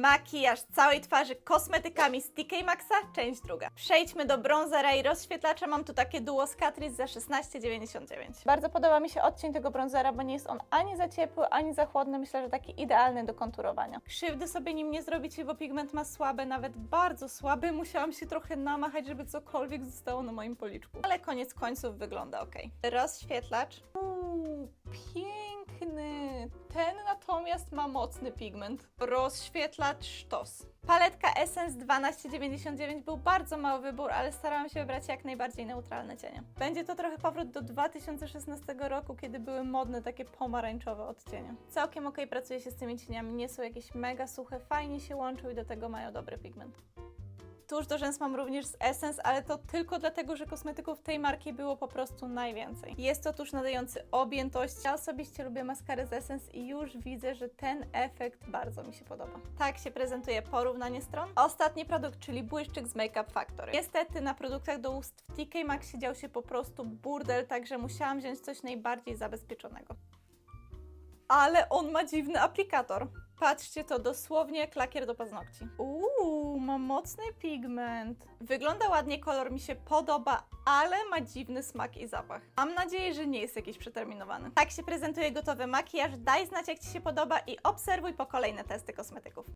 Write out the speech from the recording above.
Makijaż całej twarzy kosmetykami z TK Maxa, część druga. Przejdźmy do bronzera i rozświetlacza. Mam tu takie duo z Catrice za 16,99. Bardzo podoba mi się odcień tego bronzera, bo nie jest on ani za ciepły, ani za chłodny. Myślę, że taki idealny do konturowania. Krzywdy sobie nim nie zrobicie, bo pigment ma słabe, nawet bardzo słaby. Musiałam się trochę namachać, żeby cokolwiek zostało na moim policzku. Ale koniec końców wygląda ok. Rozświetlacz. Uuu, piękny. Natomiast ma mocny pigment. Rozświetlacz sztos. Paletka Essence 12,99 był bardzo mały wybór, ale starałam się wybrać jak najbardziej neutralne cienie. Będzie to trochę powrót do 2016 roku, kiedy były modne takie pomarańczowe odcienie. Całkiem ok pracuje się z tymi cieniami, nie są jakieś mega suche, fajnie się łączą i do tego mają dobry pigment. Tuż do rzęs mam również z Essence, ale to tylko dlatego, że kosmetyków tej marki było po prostu najwięcej. Jest to tuż nadający objętość. Ja osobiście lubię maskarę z Essence i już widzę, że ten efekt bardzo mi się podoba. Tak się prezentuje porównanie stron. Ostatni produkt, czyli błyszczyk z Makeup Factory. Niestety na produktach do ust w TK Maxx dział się po prostu burdel, także musiałam wziąć coś najbardziej zabezpieczonego. Ale on ma dziwny aplikator. Patrzcie, to dosłownie jak lakier do paznokci. Uuu, ma mocny pigment. Wygląda ładnie, kolor mi się podoba, ale ma dziwny smak i zapach. Mam nadzieję, że nie jest jakiś przeterminowany. Tak się prezentuje gotowy makijaż. Daj znać, jak Ci się podoba i obserwuj po kolejne testy kosmetyków.